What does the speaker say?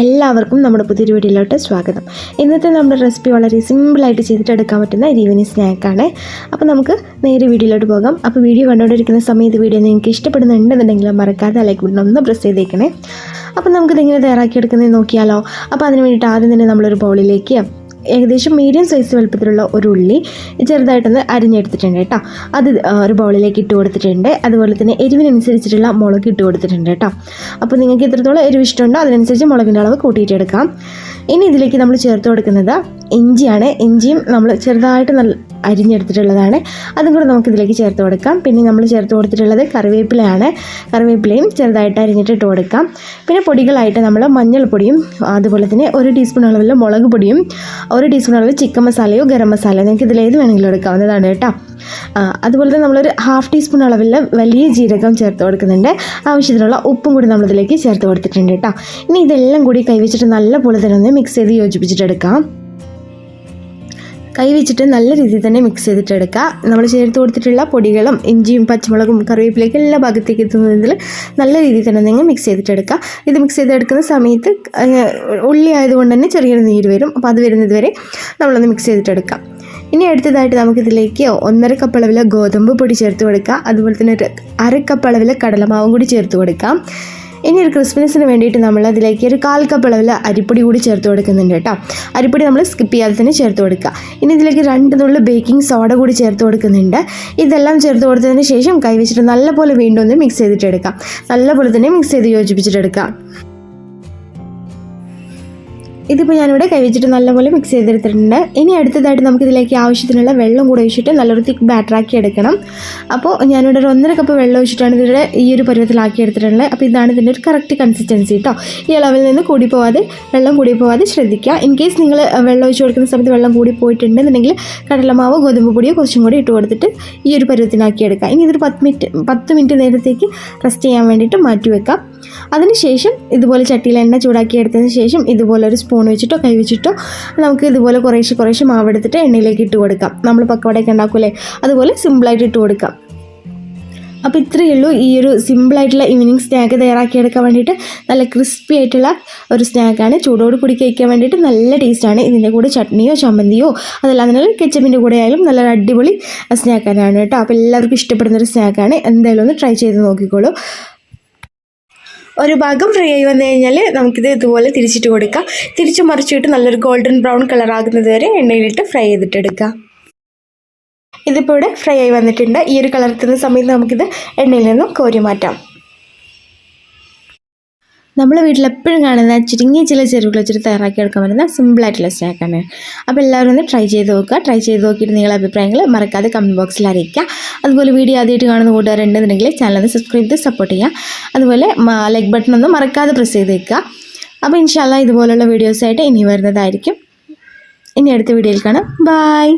എല്ലാവർക്കും നമ്മുടെ പുതിയൊരു വീഡിയോയിലോട്ട് സ്വാഗതം. ഇന്നത്തെ നമ്മുടെ റെസിപ്പി വളരെ സിമ്പിളായിട്ട് ചെയ്തിട്ട് എടുക്കാൻ പറ്റുന്ന ഒരു ഈവനിങ് സ്നാക്കാണ് അപ്പോൾ നമുക്ക് നേരെ വീഡിയോയിലോട്ട് പോകാം. അപ്പോൾ വീഡിയോ കണ്ടുകൊണ്ടിരിക്കുന്ന സമയത്ത് വീഡിയോ നിങ്ങൾക്ക് ഇഷ്ടപ്പെടുന്നുണ്ടെന്നുണ്ടെങ്കിൽ മറക്കാതെ ലൈക്ക് ബട്ടൺ ഒന്ന് പ്രസ് ചെയ്തേക്കണേ. അപ്പോൾ നമുക്കിത് എങ്ങനെ തയ്യാറാക്കിയെടുക്കുന്നത് നോക്കിയാലോ. അപ്പോൾ അതിന് വേണ്ടിയിട്ട് ആദ്യം തന്നെ നമ്മളൊരു ബൗളിലേക്ക് ഏകദേശം മീഡിയം സൈസ് വലുപ്പത്തിലുള്ള ഒരു ഉള്ളി ചെറുതായിട്ടൊന്ന് അരിഞ്ഞെടുത്തിട്ടുണ്ട് കേട്ടോ. അത് ഒരു ബൗളിലേക്ക് ഇട്ട് കൊടുത്തിട്ടുണ്ട്. അതുപോലെ തന്നെ എരിവിനനുസരിച്ചിട്ടുള്ള മുളക് ഇട്ട് കൊടുത്തിട്ടുണ്ട് കേട്ടോ. അപ്പോൾ നിങ്ങൾക്ക് എത്രത്തോളം എരിവ് ഇഷ്ടമുണ്ടോ അതിനനുസരിച്ച് മുളകിന്റെ അളവ് കൂട്ടിയിട്ടെടുക്കാം ഇനി ഇതിലേക്ക് നമ്മൾ ചേർത്ത് കൊടുക്കുന്നത് ഇഞ്ചിയാണ്. ഇഞ്ചിയും നമ്മൾ ചെറുതായിട്ട് നല്ല അരിഞ്ഞെടുത്തിട്ടുള്ളതാണ്. അതും കൂടെ നമുക്ക് ഇതിലേക്ക് ചേർത്ത് കൊടുക്കാം. പിന്നെ നമ്മൾ ചേർത്ത് കൊടുത്തിട്ടുള്ളത് കറിവേപ്പിലയാണ്. കറിവേപ്പിലയും ചെറുതായിട്ട് അരിഞ്ഞിട്ട് ഇട്ട് കൊടുക്കാം. പിന്നെ പൊടികളായിട്ട് നമ്മൾ മഞ്ഞൾപ്പൊടിയും അതുപോലെ തന്നെ ഒരു ടീസ്പൂൺ അളവിൽ മുളക് പൊടിയും ഒരു ടീസ്പൂൺ അളവ് ചിക്കൻ മസാലയോ ഗരം മസാലയോ നിങ്ങൾക്ക് ഇതിലേത് വേണമെങ്കിലും എടുക്കാവുന്നതാണ് കേട്ടോ. അതുപോലെ തന്നെ നമ്മളൊരു ഹാഫ് ടീസ്പൂൺ അളവിൽ വലിയ ജീരകം ചേർത്ത് കൊടുക്കുന്നുണ്ട്. ആവശ്യത്തിനുള്ള ഉപ്പും കൂടി നമ്മളിതിലേക്ക് ചേർത്ത് കൊടുത്തിട്ടുണ്ട് കേട്ടോ. ഇനി ഇതെല്ലാം കൂടി കൈവച്ചിട്ട് നല്ലപോലെ തന്നെ ഒന്ന് മിക്സ് ചെയ്ത് യോജിപ്പിച്ചിട്ടെടുക്കാം കൈ വെച്ചിട്ട് നല്ല രീതിയിൽ തന്നെ മിക്സ് ചെയ്തിട്ടെടുക്കുക. നമ്മൾ ചേർത്ത് കൊടുത്തിട്ടുള്ള പൊടികളും ഇഞ്ചിയും പച്ചമുളകും കറിവേപ്പിലേക്ക് എല്ലാ ഭാഗത്തേക്ക് എത്തുന്നതിൽ നല്ല രീതിയിൽ തന്നെ നിങ്ങൾ മിക്സ് ചെയ്തിട്ടെടുക്കുക. ഇത് മിക്സ് ചെയ്തെടുക്കുന്ന സമയത്ത് ഉള്ളി ആയതുകൊണ്ട് തന്നെ ചെറിയൊരു നീര് വരും. അപ്പോൾ അത് വരുന്നത് വരെ നമ്മളൊന്ന് മിക്സ് ചെയ്തിട്ടെടുക്കാം ഇനി അടുത്തതായിട്ട് നമുക്കിതിലേക്ക് ഒന്നര കപ്പ് അളവിൽ ഗോതമ്പ് പൊടി ചേർത്ത് കൊടുക്കുക. അതുപോലെ തന്നെ ഒരു അര കപ്പ് അളവിൽ കടലമാവും കൂടി ചേർത്ത് കൊടുക്കാം. ഇനി ഒരു ക്രിസ്മസിന് വേണ്ടിയിട്ട് നമ്മൾ അതിലേക്ക് ഒരു കാൽ കപ്പ് അളവിൽ അരിപ്പൊടി കൂടി ചേർത്ത് കൊടുക്കുന്നുണ്ട് കേട്ടോ. അരിപ്പൊടി നമ്മൾ സ്കിപ്പ് ചെയ്യാതെ തന്നെ ചേർത്ത് കൊടുക്കുക. ഇനി ഇതിലേക്ക് രണ്ട് നുള്ളു ബേക്കിംഗ് സോഡ കൂടി ചേർത്ത് കൊടുക്കുന്നുണ്ട്. ഇതെല്ലാം ചേർത്ത് കൊടുത്തതിന് ശേഷം കൈവച്ചിട്ട് നല്ലപോലെ വീണ്ടും ഒന്ന് മിക്സ് ചെയ്തിട്ടെടുക്കാം നല്ലപോലെ തന്നെ മിക്സ് ചെയ്ത് യോജിപ്പിച്ചിട്ടെടുക്കാം ഇതിപ്പോൾ ഞാനിവിടെ കൈവച്ചിട്ട് നല്ലപോലെ മിക്സ് ചെയ്തെടുത്തിട്ടുണ്ട്. ഇനി അടുത്തതായിട്ട് നമുക്ക് ഇതിലേക്ക് ആവശ്യത്തിനുള്ള വെള്ളം കൂടെ ഒഴിച്ചിട്ട് നല്ലൊരു തിക്ക് ബാറ്ററാക്കി എടുക്കണം. അപ്പോൾ ഞാനിവിടെ ഒരു ഒന്നര കപ്പ് വെള്ളം ഒഴിച്ചിട്ടാണ് ഇതിവിടെ ഈ ഒരു പരുവത്തിലാക്കി എടുത്തിട്ടുള്ളത്. അപ്പോൾ ഇതാണ് ഇതിന്റെ ഒരു കറക്റ്റ് കൺസിസ്റ്റൻസി കേട്ടോ ഈ അളവിൽ നിന്ന് കൂടി പോവാതെ വെള്ളം കൂടി പോവാതെ ശ്രദ്ധിക്കുക. ഇൻ കേസ് നിങ്ങൾ വെള്ളം ഒഴിച്ച് കൊടുക്കുന്ന സമയത്ത് വെള്ളം കൂടി പോയിട്ടുണ്ടെന്നുണ്ടെങ്കിൽ കടലമാവോ ഗോതമ്പ് പൊടിയോ കുറച്ചും കൂടി ഇട്ട് കൊടുത്തിട്ട് ഈ ഒരു പരുവത്തിനാക്കി എടുക്കുക. ഇനി ഇതൊരു പത്ത് മിനിറ്റ് പത്ത് മിനിറ്റ് നേരത്തേക്ക് റെസ്റ്റ് ചെയ്യാൻ വേണ്ടിയിട്ട് മാറ്റി വെക്കാം. അതിനുശേഷം ഇതുപോലെ ചട്ടിയിൽ എണ്ണ ചൂടാക്കി എടുത്തതിന് ശേഷം ഇതുപോലെ ഒരു സ്പൂൺ വെച്ചിട്ടോ കൈ വെച്ചിട്ടോ നമുക്ക് ഇതുപോലെ കുറേശ്ശെ കുറേശ്ശെ മാവെടുത്തിട്ട് എണ്ണയിലേക്ക് ഇട്ട് കൊടുക്കാം. നമ്മൾ പക്കവടയൊക്കെ ഉണ്ടാക്കൂലേ? അതുപോലെ സിമ്പിളായിട്ട് ഇട്ട് കൊടുക്കാം. അപ്പോൾ ഇത്രയേ ഉള്ളൂ ഈ ഒരു സിമ്പിളായിട്ടുള്ള ഈവനിങ് സ്നാക്ക് തയ്യാറാക്കിയെടുക്കാൻ വേണ്ടിയിട്ട്. നല്ല ക്രിസ്പി ആയിട്ടുള്ള ഒരു സ്നാക്കാണ് ചൂടോട് കൂടി കഴിക്കാൻ വേണ്ടിയിട്ട് നല്ല ടേസ്റ്റാണ് ഇതിന്റെ കൂടെ ചട്നിയോ ചമ്മന്തിയോ അതല്ലാതെ അതിനുള്ള കെച്ചപ്പിന്റെ കൂടെ ആയാലും നല്ലൊരു അടിപൊളി സ്നാക്കാനാണ് കേട്ടോ. അപ്പോൾ എല്ലാവർക്കും ഇഷ്ടപ്പെടുന്ന ഒരു സ്നാക്കാണ് എന്തായാലും ഒന്ന് ട്രൈ ചെയ്ത് നോക്കിക്കോളൂ. ഒരു ഭാഗം ഫ്രൈ ആയി വന്നു കഴിഞ്ഞാൽ നമുക്കിത് ഇതുപോലെ തിരിച്ചിട്ട് കൊടുക്കാം. തിരിച്ച് മറിച്ചിട്ട് നല്ലൊരു ഗോൾഡൻ ബ്രൗൺ കളർ ആകുന്നത് വരെ എണ്ണയിലിട്ട് ഫ്രൈ ചെയ്തിട്ടെടുക്കാം. ഇതിപ്പോൾ ഇവിടെ ഫ്രൈ ആയി വന്നിട്ടുണ്ട്. ഈ ഒരു കളർ എത്തുന്ന സമയത്ത് നമുക്കിത് എണ്ണയിൽ നിന്നും കോരി മാറ്റാം. നമ്മളെ വീട്ടിൽ എപ്പോഴും കാണുന്ന ചുരുങ്ങിയ ചില ചെരുവുകൾ വെച്ചിട്ട് തയ്യാറാക്കി എടുക്കാൻ പറ്റുന്ന സിമ്പിളായിട്ടുള്ള സ്നാക്കാണ് അപ്പോൾ എല്ലാവരും ഒന്ന് ട്രൈ ചെയ്ത് നോക്കുക. ട്രൈ ചെയ്ത് നോക്കിയിട്ട് നിങ്ങളുടെ അഭിപ്രായങ്ങൾ മറക്കാതെ കമന്റ് ബോക്സിൽ അറിയിക്കുക. അതുപോലെ വീഡിയോ ആദ്യമായിട്ട് കാണുന്ന കൂട്ടുകാരുണ്ടെന്നുണ്ടെങ്കിൽ ചാനൽ ഒന്ന് സബ്സ്ക്രൈബ് ചെയ്ത് സപ്പോർട്ട് ചെയ്യുക. അതുപോലെ ലൈക്ക് ബട്ടൺ ഒന്ന് മറക്കാതെ പ്രസ് ചെയ്ത് വെക്കുക. അപ്പോൾ ഇൻഷാല്ല ഇതുപോലുള്ള വീഡിയോസായിട്ട് ഇനി വരുന്നതായിരിക്കും. ഇനി അടുത്ത വീഡിയോയിൽ കാണാം. ബായ്